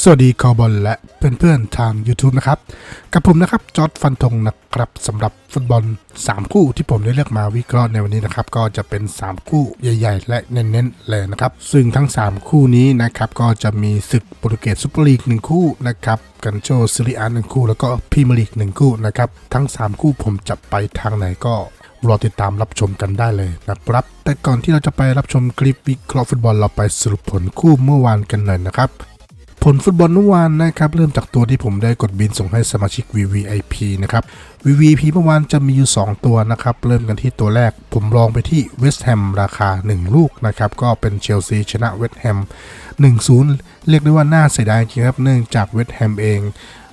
สวัสดีคอบอลและเพื่อนๆทาง YouTube นะครับ กับผมนะครับจอร์ดฟันธงนะครับสำหรับฟุตบอล 3 คู่ที่ผมได้เลือกมาวิเคราะห์ในวันนี้นะครับ ก็จะเป็น 3 คู่ใหญ่ ๆ และเน้นๆเลยนะครับ ซึ่งทั้ง 3 คู่นี้นะครับ ก็จะมีศึกโปรตุเกสซูเปอร์ลีก 1 คู่นะครับกันโชซิริอาหนึ่งคู่ แล้วก็พรีเมียร์ลีก1คู่นะครับทั้ง 3 คู่ผมจะไปทางไหนก็รอติดตามรับชมกันได้เลยนะครับ แต่ก่อนที่เราจะไปรับชมคลิปวิเคราะห์ฟุตบอลเราไปสรุปผลคู่เมื่อวานกันหน่อยนะครับ ผลฟุตบอลเมื่อวานนะครับ เริ่มจากตัวที่ผมได้กดบินส่งให้สมาชิก VVIP นะครับ VVIP เมื่อวานจะมีอยู่ 2 ตัวนะครับ เริ่มกันที่ตัวแรก ผมลองไปที่เวสต์แฮมราคา 1 ลูกนะครับ ก็เป็นเชลซีชนะเวสต์แฮม 1-0 เรียกได้ว่าน่าเสียดายจริงครับ เนื่องจากเวสต์แฮมเอง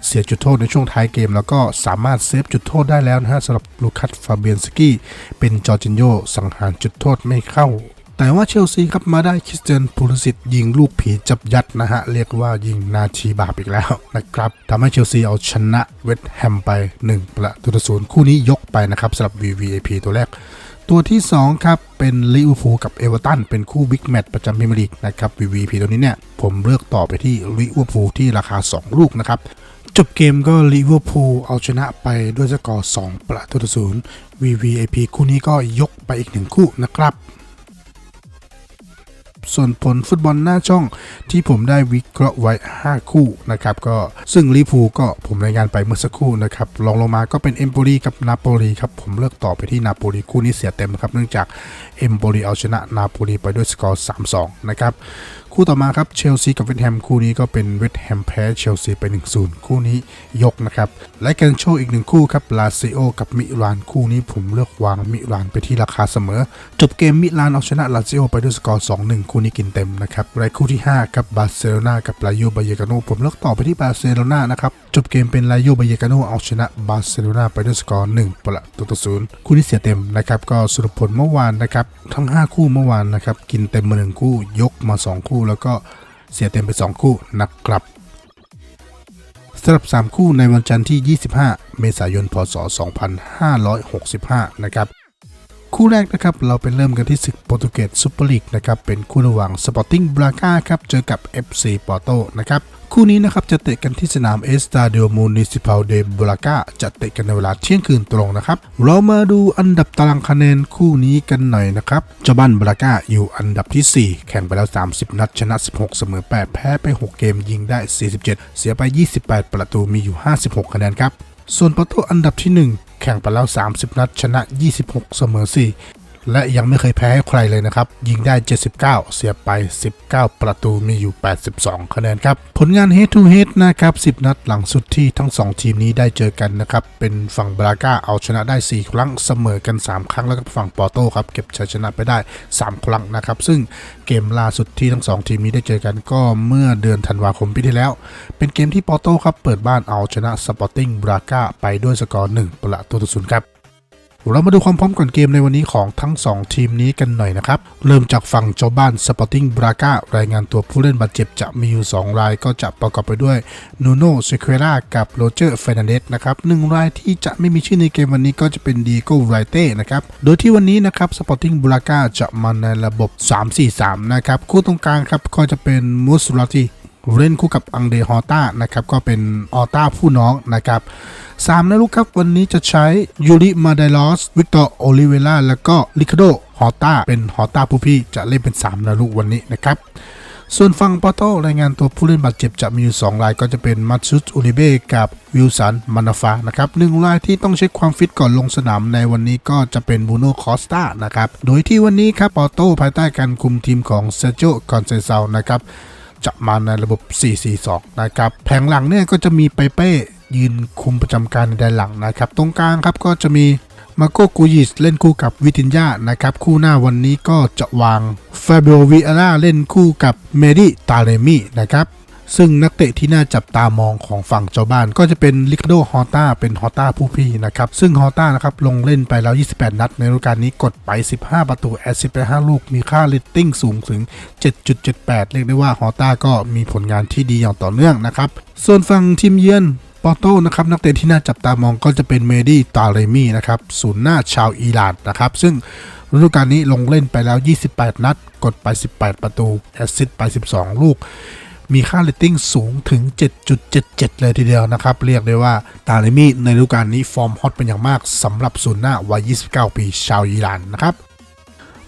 เสียจุดโทษในช่วงท้ายเกม แล้วก็สามารถเซฟจุดโทษได้แล้วนะฮะสำหรับลูคัสฟาเบียนสกี้เป็นจอร์จินโยสังหารจุดโทษไม่เข้า แต่ว่าเชลซีครับมาได้คริสเตียนพูลิสิตยิงลูกผีจับยัดนะฮะ เรียกว่ายิงนาทีบาปอีกแล้วนะครับทำให้เชลซีเอาชนะเวสต์แฮมไป 1 ประตูต่อศูนย์คู่นี้ยกไปนะครับสำหรับ VVAP ตัวแรกตัวที่ 2 ครับ เป็นลิเวอร์พูลกับเอเวอร์ตันเป็นคู่บิ๊กแมตช์ประจำพรีเมียร์ลีกนะครับ VVP ตัวนี้เนี่ย ผมเลือกต่อไปที่ลิเวอร์พูลที่ราคา 2 ลูกนะครับ จบเกมก็ลิเวอร์พูลเอาชนะไปด้วยสกอร์ 2 ประตูต่อศูนย์ VVAP คู่นี้ก็ยกไปอีกหนึ่งคู่นะครับ ส่วนผลฟุตบอลหน้าช่องที่ผมได้วิเคราะห์ไว้ 5 คู่นะครับก็ซึ่งลิพูก็ผมรายงานไปเมื่อสักครู่นะครับลองลงมาก็เป็นเอมโปลีกับนาโปลีครับผมเลือกต่อไปที่นาโปลีคู่นี้เสียเต็มครับเนื่องจากเอมโปลีเอาชนะนาโปลีไปด้วยสกอร์ 3-2 นะครับ คู่ต่อมาครับเชลซีกับเวสต์แฮมคู่นี้ก็เป็นเวสต์แฮมแพ้เชลซีไป 1-0 คู่นี้ยกนะครับและกันโชว์อีกหนึ่งคู่ครับลาซิโอกับมิลานคู่นี้ผมเลือกวางมิลานไปที่ราคาเสมอ จบเกมมิลานเอาชนะลาซิโอไปด้วยสกอร์ 2-1 คู่นี้กินเต็มนะครับรายคู่ที่ 5 ครับบาร์เซโลนากับลาโยบายกาโนผมเลือกต่อไปที่บาร์เซโลนานะครับจบเกมเป็นลาโยบายกาโนเอาชนะบาร์เซโลนาไปด้วยสกอร์1ประตูต่อศูนย์คู่นี้เสียเต็มนะครับก็สรุปผลเมื่อวานนะครับทั้ง 5 คู่เมื่อวานนะครับกินเต็มมาหนึ่งคู่ยกมา 2 คู่แล้วก็เสียเต็มไป 2 คู่นะครับสำหรับ 3 คู่ในวันจันทร์ที่ 25 เมษายน พศ 2565 นะครับ คู่แรกนะครับเราไปเริ่มกันที่ศึกโปรตุเกสซูเปอร์ลีกนะครับเป็นคู่ระหว่างสปอร์ติ้งบราก้าครับเจอกับ FC ปอร์โตนะครับคู่นี้นะครับจะเตะกันที่สนามเอสตาเด o มูนิซิ p าลเดบราก้าจะเตะกันในเวลาเที่ยงคืนตรงนะครับ เรามาดูอันดับตารางคะแนนคู่นี้กันหน่อยนะครับเจ้าบ้านบราก้าอยู่อันดับที่ 4 แข่งไปแล้ว 30 นัดชนะ 16 เสมอ 8 แพ้ไป 6 เกมยิงได้ 47 เสียไป 28 ประตูมีอยู่ 56 คะแนนครับส่วนปอร์โตอันดับที่ 1 แข่งไปแล้ว 30 นัด ชนะ 26 เสมอ 4 และยังไม่เคยแพ้ให้ใครเลยนะครับ ยิงได้ 79 เสียไป 19 ประตูมีอยู่ 82 คะแนนครับ ผลงาน head to head นะครับ 10 นัดหลังสุดที่ทั้ง 2 ทีมนี้ได้เจอกันนะครับ เป็นฝั่งบราก้าเอาชนะได้ 4 ครั้งเสมอกัน 3 ครั้งแล้วก็ฝั่งปอร์โตครับ เก็บชัยชนะไปได้ 3 ครั้งนะครับ ซึ่งเกมล่าสุดที่ทั้ง 2 ทีมนี้ได้เจอกันก็เมื่อเดือนธันวาคมปีที่แล้ว เป็นเกมที่ปอร์โตครับเปิดบ้านเอาชนะสปอร์ติ้งบราก้าไปด้วยสกอร์1ประตูต่อศูนย์ครับ เรามาดูความพร้อมก่อนเกมในวันนี้ของทั้ง 2 ทีมนี้กันหน่อยนะครับ เริ่มจากฝั่งเจ้าบ้าน Sporting Braga รายงานตัวผู้เล่นบาดเจ็บจะมีอยู่ 2 รายก็จะประกอบไปด้วยนูโน่เซเควรากับโรเจอร์เฟรนเดสนะครับหนึ่งรายที่จะไม่มีชื่อในเกมวันนี้ก็จะเป็นดีโก้ไรเต้นะครับ โดยที่วันนี้นะครับ Sporting Braga จะมาในระบบ 3-4-3 นะครับ คู่ตรงกลางครับก็จะเป็นมูสลาติ เล่นคู่กับอังเดฮอต้านะครับก็เป็นออต้าผู้น้องนะครับสามนะลูกครับวันนี้จะใช้ยูริมาไดลอสวิกตอร์โอลิเวล่าแล้วก็ลิคาโดฮอต้าเป็นฮอต้าผู้พี่จะเล่นเป็น3นะลูกวันนี้นะครับส่วนฝั่งปอโตรายงานตัวผู้เล่นบาดเจ็บจะมีอยู่ 2 รายก็จะเป็นมัตซุตอุริเบกับวิลสันมานาฟานะครับหนึ่งรายที่ต้องเช็คความฟิตก่อนลงสนามในวันนี้ก็จะเป็นบูโนคอสตานะครับโดยที่วันนี้ครับปอโตภายใต้การคุมทีมของเซโจคอนเซซานะครับ จะมาในระบบ 4-4-2 นะครับ แผงหลังเนี่ยก็จะมีเปเป้ยืนคุมประจำการในแดนหลังนะครับ ตรงกลางครับก็จะมีมาโกกูยิสเล่นคู่กับวิตินยานะครับ คู่หน้าวันนี้ก็จะวางฟาเบโอวิอาร่าเล่นคู่กับเมดิตาเรมินะครับ ซึ่งนักเตะที่น่าจับตามองของฝั่งเจ้าบ้าน ก็จะเป็นลิคาโดฮอต้าเป็นฮอต้าผู้พี่นะครับ ซึ่งฮอต้านะครับลงเล่นไปแล้ว 28 นัด ในฤดูกาลนี้กดไป 15 ประตูแอสซิสต์ไป 5 ลูก มีค่าเลตติ้งสูงถึง 7.78 เรียกได้ว่าฮอต้าก็มีผลงานที่ดีอย่างต่อเนื่องนะครับ ส่วนฝั่งทีมเยือนปอร์โตนะครับนักเตะที่น่าจับตามองก็จะเป็นเมดี้ตาเรมี่นะครับศูนย์หน้าชาวอิหร่านนะครับซึ่งฤดูกาลนี้ลงเล่นไปแล้ว 28 นัด กดไป 18 ประตูแอสซิสต์ไป 12 ลูก มีค่าเรตติ้งสูงถึง 7.77 เลยทีเดียวนะครับ เรียกได้ว่าตาเลมีในฤดูกาลนี้ฟอร์มฮอตเป็นอย่างมากสำหรับศูนย์หน้าวัย 29 ปีชาวอิหร่านนะครับ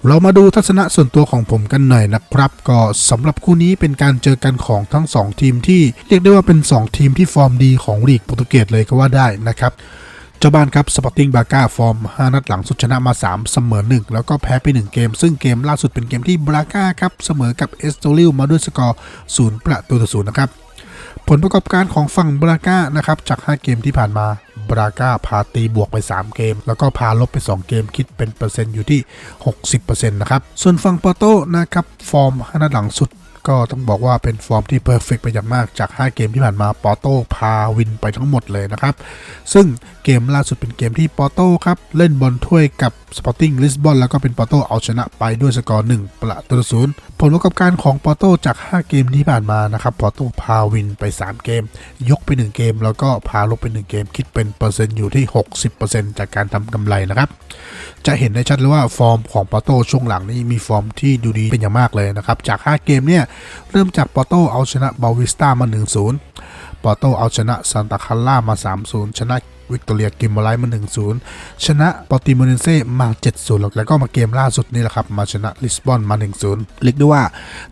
เรามาดูทัศนะส่วนตัวของผมกันหน่อยนะครับ ก็สำหรับคู่นี้เป็นการเจอกันของทั้ง 2 ทีมที่เรียกได้ว่าเป็น 2 ทีมที่ฟอร์มดีของลีกโปรตุเกสเลยก็ว่าได้นะครับ เจ้าบ้านครับสปอร์ติ้งบาก้าฟอร์ม 5 นัดหลังสุดชนะมา 3 เสมอ 1 แล้วก็แพ้ไป 1 เกม ซึ่งเกมล่าสุดเป็นเกมที่บราก้าครับเสมอกับเอสโตริลมาด้วยสกอร์ 0 ประตูต่อ0นะครับ ผลประกอบการของฝั่งบราก้านะครับจาก 5 เกมที่ผ่านมาบราก้าพาตีบวกไป 3 เกม แล้วก็พาลบไป 2 เกมคิดเป็นเปอร์เซ็นต์อยู่ที่ 60%นะครับ ส่วนฝั่งปอโต้นะครับ ฟอร์ม5นัดหลังสุด ก็ต้องบอกว่าเป็นฟอร์มที่เพอร์เฟกไปอย่างมากจาก 5 เกมที่ผ่านมาปอโต้พาวินไปทั้งหมดเลยนะครับ ซึ่งเกมล่าสุดเป็นเกมที่ปอโต้ครับ เล่นบอลถ้วยกับสปอร์ติ้งลิสบอนแล้วก็เป็นปอโต้เอาชนะไปด้วยสกอร์ 1 ประตูศูนย์ผลประกอบการของปอโต้จาก 5 เกมที่ผ่านมานะครับปอโต้พาวินไป 3 เกม ยกไป 1 เกม แล้วก็พาลบไป 1 เกม คิดเป็นเปอร์เซ็นต์อยู่ที่ 60%จากการทำกำไรนะครับจะเห็นได้ชัดเลยว่าฟอร์มของปอโต้ช่วงหลังนี้มีฟอร์มที่ดูดีเป็นอย่างมากเลยนะครับจาก 5 เกมเนี่ยเริ่มจากปอโตเอาชนะบาวิสตามา 1-0 ปอร์โตเอาชนะซานตาคาร่ามา 3-0 ชนะวิกตอเรียกิมบอไลมา 1-0 ชนะปอติโมเนเซ่มา 7-0 แล้วก็มาเกมล่าสุดนี่แหละครับ มาชนะลิสบอนมา 1-0 เรียกได้ว่า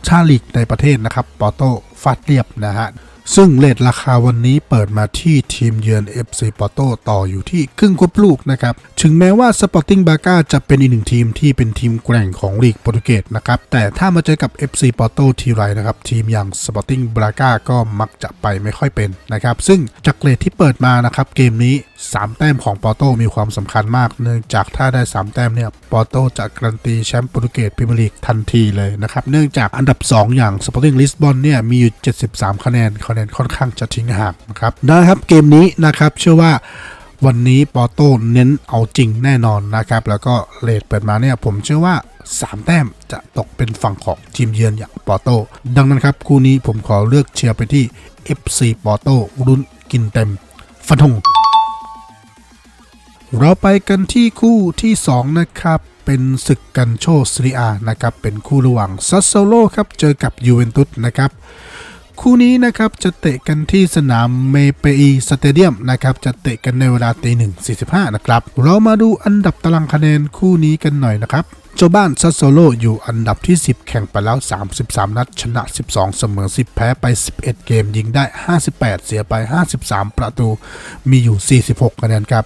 ชาลีกในประเทศนะครับ ปอโตฟาดเรียบนะฮะ ซึ่งเลทราคาวันนี้เปิดมาที่ทีมเยือน FC Porto ต่ออยู่ที่ครึ่งควบลูกนะครับ ถึงแม้ว่า Sporting Braga จะเป็นอีกหนึ่งทีมที่เป็นทีมแกร่งของลีกโปรตุเกสนะครับ แต่ถ้ามาเจอกับ FC Porto ทีไรนะครับ ทีมอย่าง Sporting Braga ก็มักจะไปไม่ค่อยเป็นนะครับ ซึ่งจากเลทที่เปิดมานะครับเกมนี้ 3 แต้มของปอโตมีความสำคัญมาก เนื่องจากถ้าได้ 3 แต้มเนี่ยปอโตจะการันตีแชมป์โปรตุเกสพรีเมียร์ลีกทันทีเลยนะครับ เนื่องจากอันดับ 2 อย่าง Sporting Lisbon เนี่ยมีอยู่ 73 คะแนนคะแนนค่อนข้างจะทิ้งห่างนะครับนะครับเกมนี้นะครับเชื่อว่าวันนี้ปอโต้เน้นเอาจริงแน่นอนนะครับ แล้วก็เลทเปิดมาเนี่ยผมเชื่อว่า 3 แต้มจะตกเป็นฝั่งของทีมเยือนอย่างปอโต้ดังนั้นครับ คู่นี้ผมขอเลือกเชียร์ไปที่ FC ปอโต้รุ่นกินเต็มฟันธง เราไปกันที่คู่ที่ 2 นะครับ เป็นศึกกันโชซเรียนะครับ เป็นคู่ระหว่างซัสโซโลครับ เจอกับยูเวนตุสนะครับ คู่นี้นะครับจะเตะกันที่สนามเมเปอีสเตเดียมนะครับ จะเตะกันในเวลาตีหนึ่งสี่สิบห้านะครับ เรามาดูอันดับตารางคะแนนคู่นี้กันหน่อยนะครับเจ้าบ้านซัสโซโลอยู่อันดับที่ 10 แข่งไปแล้ว 33 นัด ชนะ 12 เสมอ 10 แพ้ไป 11 เกม ยิงได้ 58 เสียไป 53 ประตู มีอยู่ 46 คะแนนครับ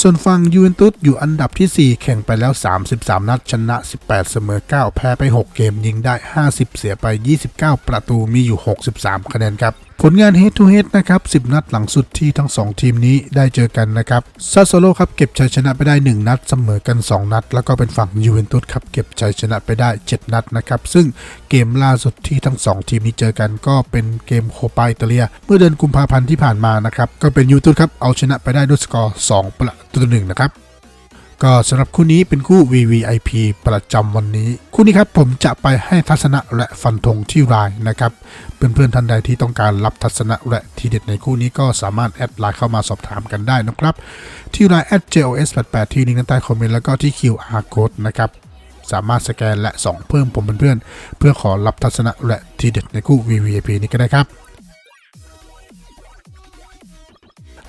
ส่วนฝั่งยูเวนตุสอยู่อันดับที่ 4 แข่งไปแล้ว 33 นัด ชนะ 18 เสมอ 9 แพ้ไป 6 เกมยิงได้ 50 เสียไป 29 ประตูมีอยู่ 63 คะแนนครับ ผลงาน head to head นะครับ 10 นัดหลังสุดที่ทั้ง 2 ทีมนี้ได้เจอกันนะครับซาโซโลครับเก็บชัยชนะไปได้ 1 นัดเสมอกัน 2 นัด แล้วก็เป็นฝั่งยูเวนตุสครับเก็บชัยชนะไปได้ 7 นัดนะครับ ซึ่งเกมล่าสุดที่ทั้ง 2 ทีมนี้เจอกันก็เป็นเกมโคปาอิตาเลีย เมื่อเดือนกุมภาพันธ์ที่ผ่านมานะครับ ก็เป็นยูเวนตุสครับเอาชนะไปได้ด้วยสกอร์ 2 ประตูต่อหนึ่งนะครับ ก็สำหรับคู่นี้เป็นคู่ VVIP ประจำวันนี้ คู่นี้ครับผมจะไปให้ทัศนะและฟันธงที่รายนะครับเพื่อนๆท่านใดที่ต้องการรับทัศนะและทีเด็ดในคู่นี้ก็สามารถแอดไลน์เข้ามาสอบถามกันได้นะครับที่ไลน์ @jos88 ที่ลิงก์ด้านใต้คอมเมนต์แล้วก็ที่ QR code นะครับสามารถสแกนและส่องเพิ่มผมเป็นเพื่อนๆเพื่อขอรับทัศนะและทีเด็ดในคู่ VVIP นี้ก็ได้ครับ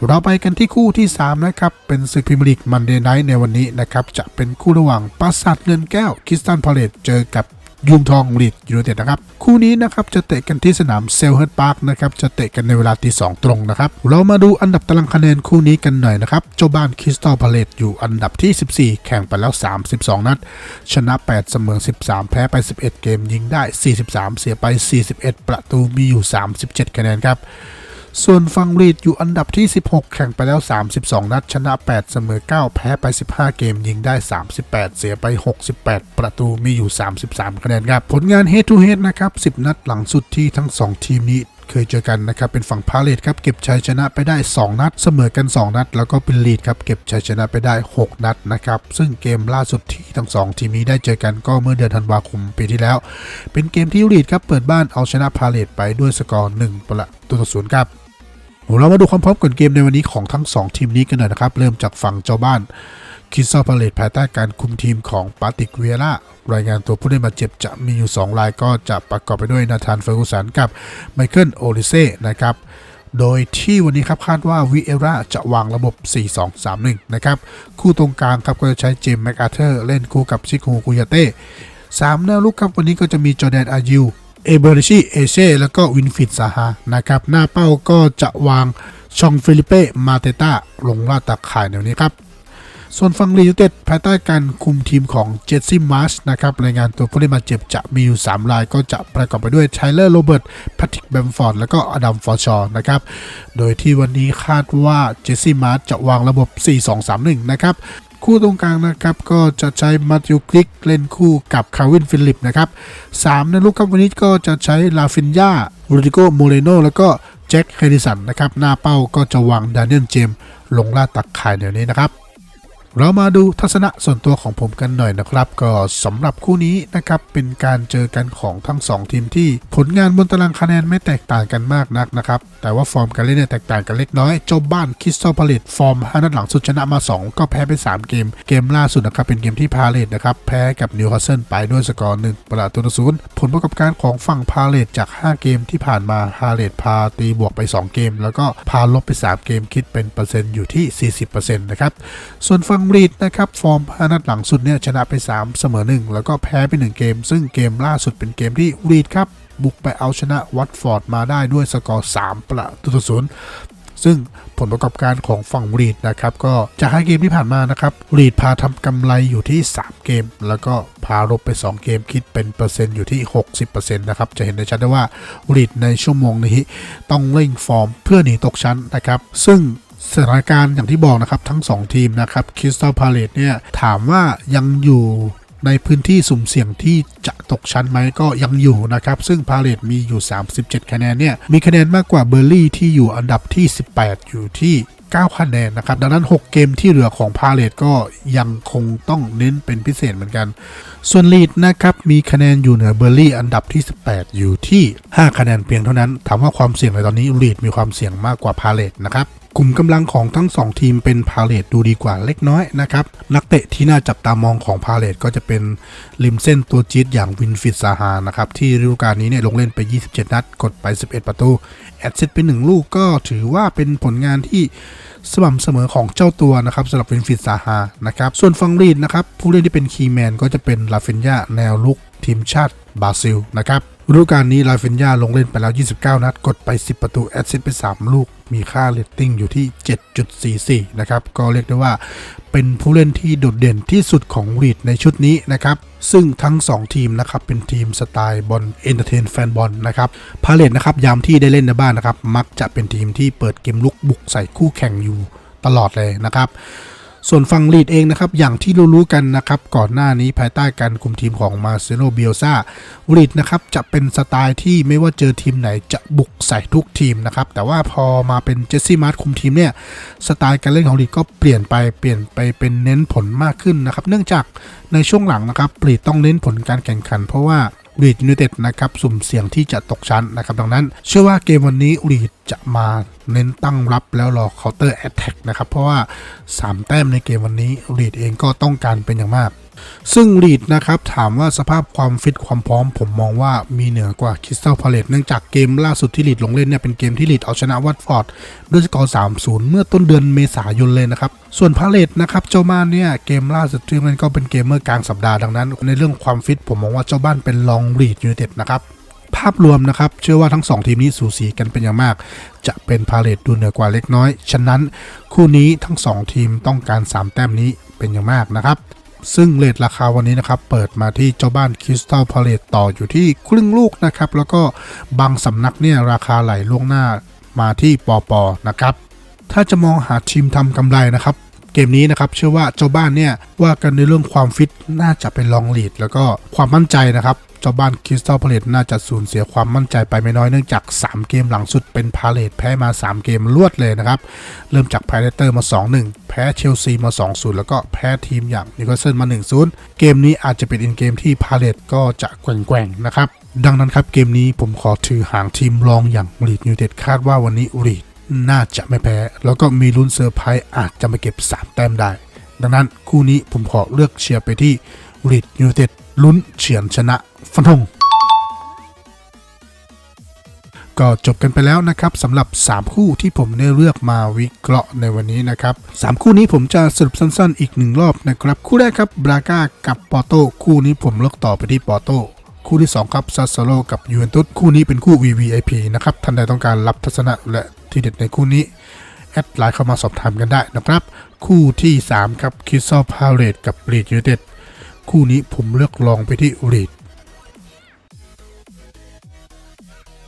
เราไปกันที่คู่ที่ 3 นะครับ เป็นศึกพรีเมียร์ลีกมันเดย์ไนท์ในวันนี้นะครับ จะเป็นคู่ระหว่างปราสาทเงินแก้วคริสตันพาเลตเจอกับยุงทองลีดยูไนเต็ดนะครับ คู่นี้นะครับจะเตะกันที่สนามเซลเฮิร์ตพาร์คนะครับจะเตะกันในเวลาตีสองตรงนะครับ เรามาดูอันดับตารางคะแนนคู่นี้กันหน่อยนะครับ เจ้าบ้านคริสตัลพาเลตอยู่อันดับที่ 14 แข่งไปแล้ว 32 นัด ชนะ 8 เสมอ 13 แพ้ไป 11 เกมยิงได้ 43 เสียไป 41 ประตูมีอยู่ 37 คะแนนครับ ส่วนฟังรีดอยู่อันดับที่ 16 แข่งไปแล้ว 32 นัด ชนะ 8 เสมอ 9 แพ้ไป 15 เกม ยิงได้ 38 เสียไป 68 ประตูมีอยู่ 33 คะแนนครับ ผลงาน head to head นะครับ 10 นัดหลังสุดที่ทั้ง 2 ทีมนี้เคยเจอกันนะครับ เป็นฝั่งพาเลตครับ เก็บชัยชนะไปได้ 2 นัด เสมอกัน 2 นัด แล้วก็เป็นลีดครับ เก็บชัยชนะไปได้ 6 นัดนะครับ ซึ่งเกมล่าสุดที่ทั้ง 2 ทีมนี้ได้เจอกันก็เมื่อเดือนธันวาคมปีที่แล้ว เป็นเกมที่ลีดครับ เปิดบ้านเอาชนะพาเลตไปด้วยสกอร์1ประตูต่อศูนย์ครับ เรามาดูความพร้อมก่อนเกมในวันนี้ของทั้ง 2 ทีมนี้กันหน่อยนะครับ เริ่มจากฝั่งเจ้าบ้านคิสซอพาเลตภายใต้การคุมทีมของปาติกเวียร่ารายงานตัวผู้เล่นบาดเจ็บจะมีอยู่ 2 รายก็จะประกอบไปด้วยนาธานเฟอร์กูสันกับไมเคิลโอลิเซ่นะครับโดยที่วันนี้ครับคาดว่าวิเอราจะวางระบบ 4-2-3-1 นะครับ คู่ตรงกลางครับก็จะใช้เจมส์แมคอาเธอร์เล่นคู่กับชิคูกุยาเต้สามแนวลุกครับวันนี้ก็จะมีจอแดนอายู เอเบอร์ชิเอเช่แล้วก็วินฟิดซาฮานะครับ หน้าเป้าก็จะวางชองฟิลิเป้ มาเตต้า ลงล่าดตาข่ายแนวนี้ครับ ส่วนฝั่งลียูเต็ดภายใต้การคุมทีมของเจสซี่มาร์ชนะครับรายงานตัวผู้เล่นบาเจ็บจะมีอยู่ 3 รายก็จะประกอบไปด้วยไทเลอร์โรเบิร์ตแพทริกแบมฟอร์ด แล้วก็อดัมฟอร์ชอนะครับ โดยที่วันนี้คาดว่าเจสซี่มาร์ชจะวางระบบ 4-2-3-1 นะครับ คู่ตรงกลางนะครับก็จะใช้มาติวคลิกเล่นคู่กับคาวินฟิลิปนะครับสามในลูกครับวันนี้ก็จะใช้ลาฟินยารูดิโกโมเรโนแล้วก็แจ็คเฮดิสันนะครับหน้าเป้าก็จะวางดานิเอลเจมลงล่าตักข่ายแนวนี้นะครับ เรามาดูทัศนะส่วนตัวของผมกันหน่อยนะครับ ก็สำหรับคู่นี้นะครับเป็นการเจอกันของทั้ง 2 ทีมที่ผลงานบนตารางคะแนนไม่แตกต่างกันมากนักนะครับ แต่ว่าฟอร์มการเล่นเนี่ยแตกต่างกันเล็กน้อยเจ้าบ้านคริสตัลพาเลตฟอร์ม5นัดหลังสุดชนะมา 2 ก็แพ้ไป 3 เกม เกมล่าสุดนะครับเป็นเกมที่พาเลตนะครับแพ้กับนิวคาสเซิลไปด้วยสกอร์1ประตูต่อศูนย์ผลประกอบการของฝั่งพาเลตจาก 5 เกมที่ผ่านมาพาเลตพาตีบวกไป 2 เกม แล้วก็พาลบไป 3 เกมคิดเป็นเปอร์เซ็นต์อยู่ที่ 40%นะครับส่วนฝั่งรีดนะครับ ฟอร์ม5นัดหลังสุดเนี่ยชนะไป 3 เสมอ 1 แล้วก็แพ้ไป 1 เกม ซึ่งเกมล่าสุดเป็นเกมที่รีดครับ บุกไปเอาชนะวัตฟอร์ดมาได้ด้วยสกอร์ 3 ประตูต่อศูนย์ซึ่งผลประกอบการของฝั่งรีดนะครับ ก็จาก5เกมที่ผ่านมานะครับรีดพาทำกำไรอยู่ที่ 3 เกม แล้วก็พาลบไป 2 เกมคิดเป็นเปอร์เซ็นต์อยู่ที่ 60%นะครับ จะเห็นได้ชัดได้ว่ารีดในชั่วโมงนี้ต้องเร่งฟอร์มเพื่อหนีตกชั้นนะครับ ซึ่ง สถานการณ์อย่างที่บอกนะครับทั้ง 2 ทีมนะครับคริสตัลพาเลตเนี่ยถามว่ายังอยู่ในพื้นที่สุ่มเสี่ยงที่จะตกชั้นไหมก็ยังอยู่นะครับ ซึ่งพาเลตมีอยู่ 37 คะแนนเนี่ยมีคะแนนมากกว่าเบอร์ลี่ที่อยู่อันดับที่ 18 อยู่ที่9คะแนนนะครับ ดังนั้น 6 เกมที่เหลือของพาเลตก็ยังคงต้องเน้นเป็นพิเศษเหมือนกัน ส่วนลีดนะครับ มีคะแนนอยู่เหนือเบอร์ลี่อันดับที่ 18 อยู่ที่ 5 คะแนนเพียงเท่านั้น ถามว่าความเสี่ยงในตอนนี้ลีดมีความเสี่ยงมากกว่าพาเลตนะครับ กลุ่มกำลังของทั้ง 2 ทีมเป็นพาเลตดูดีกว่าเล็กน้อยนะครับนักเตะที่น่าจับตามองของพาเลตก็จะเป็นริมเส้นตัวจี๊ดอย่างวินฟิตซาฮานะครับที่ฤดูกาลนี้เนี่ยลงเล่นไป 27 นัด กดไป 11 ประตูแอดซิสไป1ลูกก็ถือว่าเป็นผลงานที่สม่ำเสมอของเจ้าตัวนะครับสำหรับวินฟิตซาฮานะครับส่วนฟังรีดนะครับผู้เล่นที่เป็นคีย์แมนก็จะเป็นลาเฟนยาแนวลุกทีมชาติบราซิลนะครับ ฤดูกาลนี้ลาเฟนยาลงเล่นไปแล้ว 29 นัด กดไป 10 ประตู แอดซิสต์ไป 3 ลูก มีค่าเรตติ้งอยู่ที่ 7.44 นะครับ ก็เรียกได้ว่าเป็นผู้เล่นที่โดดเด่นที่สุดของรีดในชุดนี้นะครับ ซึ่งทั้ง 2 ทีมนะครับ เป็นทีมสไตล์บอลเอนเตอร์เทนแฟนบอลนะครับ พาเลตนะครับ ยามที่ได้เล่นในบ้านนะครับ มักจะเป็นทีมที่เปิดเกมลุกบุกใส่คู่แข่งอยู่ตลอดเลยนะครับ ส่วนฝั่งลีดเองนะครับ อย่างที่รู้ๆกันนะครับ ก่อนหน้านี้ภายใต้การคุมทีมของมาเซโนเบียซาลีดนะครับจะเป็นสไตล์ที่ไม่ว่าเจอทีมไหนจะบุกใส่ทุกทีมนะครับ แต่ว่าพอมาเป็นเจสซี่มาร์ทคุมทีมเนี่ยสไตล์การเล่นของลีดก็เปลี่ยนไปเปลี่ยนไปเป็นเน้นผลมากขึ้นนะครับ เนื่องจากในช่วงหลังนะครับลีดต้องเน้นผลการแข่งขัน เพราะว่า ลีดยูไนเต็ดนะครับสุ่มเสี่ยงที่จะตกชั้นนะครับดังนั้น เชื่อว่าเกมวันนี้ลีดจะมาเน้นตั้งรับแล้วรอเคาน์เตอร์แอตแทกนะครับเพราะว่า 3 แต้มในเกมวันนี้ลีดเองก็ต้องการเป็นอย่างมาก ซึ่งลีดนะครับถามว่าสภาพความฟิตความพร้อม ผมมองว่ามีเหนือกว่าคริสตัลพาเลตเนื่องจากเกมล่าสุดที่ลีดลงเล่นเนี่ยเป็นเกมที่ลีดเอาชนะวัตฟอร์ดด้วยสกอร์ 3-0 เมื่อต้นเดือนเมษายนเลยนะครับ ส่วนพาเลตนะครับเจ้าบ้านเนี่ยเกมล่าสุดที่มันก็เป็นเกมเมื่อกลางสัปดาห์ดังนั้น ในเรื่องความฟิตผมมองว่าเจ้าบ้านเป็นรองลีดยูไนเต็ดนะครับภาพรวมนะครับ เชื่อว่าทั้ง 2 ทีมนี้สูสีกันเป็นอย่างมาก จะเป็นพาเลตดูเหนือกว่าเล็กน้อย ฉะนั้น คู่นี้ทั้ง 2 ทีมต้องการ 3 แต้มนี้เป็นอย่างมากนะครับ ซึ่งเลทราคาวันนี้นะครับ เปิดมาที่เจ้าบ้านคริสตัลพาเลตต่ออยู่ที่ครึ่งลูกนะครับ แล้วก็บางสำนักเนี่ยราคาไหลล่วงหน้ามาที่ปอปอนะครับ ถ้าจะมองหาทีมทำกำไรนะครับ เกมนี้นะครับ เชื่อว่าเจ้าบ้านเนี่ยว่ากันในเรื่องความฟิตน่าจะเป็นลองลีด แล้วก็ความมั่นใจนะครับ เจ้าบ้านคริสตัลพาเลตน่าจะสูญเสียความมั่นใจไปไม่น้อยเนื่องจาก 3 เกมหลังสุดเป็นพาเลตแพ้มา 3 เกมรวดเลยนะครับ เริ่มจากแพ้เลสเตอร์มา 2-1 แพ้เชลซีมา 2-0 แล้วก็แพ้ทีมอย่างนิวคาสเซิลมา 1-0 เกมนี้อาจจะเป็นอินเกมที่พาเลตก็จะแกว่งๆนะครับดังนั้นครับเกมนี้ผมขอถือหางทีมรองอย่างลีดยูเต็ดคาดว่าวันนี้ลีดน่าจะไม่แพ้ แล้วก็มีลุ้นเซอร์ไพรส์อาจจะมาเก็บ 3 แต้มได้ ดังนั้นคู่นี้ผมขอเลือกเชียร์ไปที่ลีดยูเต็ดลุ้นเฉือนชนะ ฟันธงก็จบกันไปแล้วนะครับสำหรับ 3 คู่ที่ผมได้เลือกมาวิเคราะห์ในวันนี้นะครับ 3 คู่นี้ผมจะสรุปสั้นๆ อีกหนึ่งรอบนะครับ คู่แรกครับบราก้ากับปอร์โตคู่นี้ผมเลือกต่อไปที่ปอร์โตคู่ที่ 2 ครับซาสโลกับยูเวนตุสคู่นี้เป็นคู่ VVIP นะครับท่านใดต้องการรับทัศนะและทีเด็ดในคู่นี้ แอดไลน์เข้ามาสอบถามกันได้นะครับ คู่ที่ 3 ครับคิสซอพาเรตกับลีดยูเต็ดคู่นี้ผมเลือกลองไปที่ลีด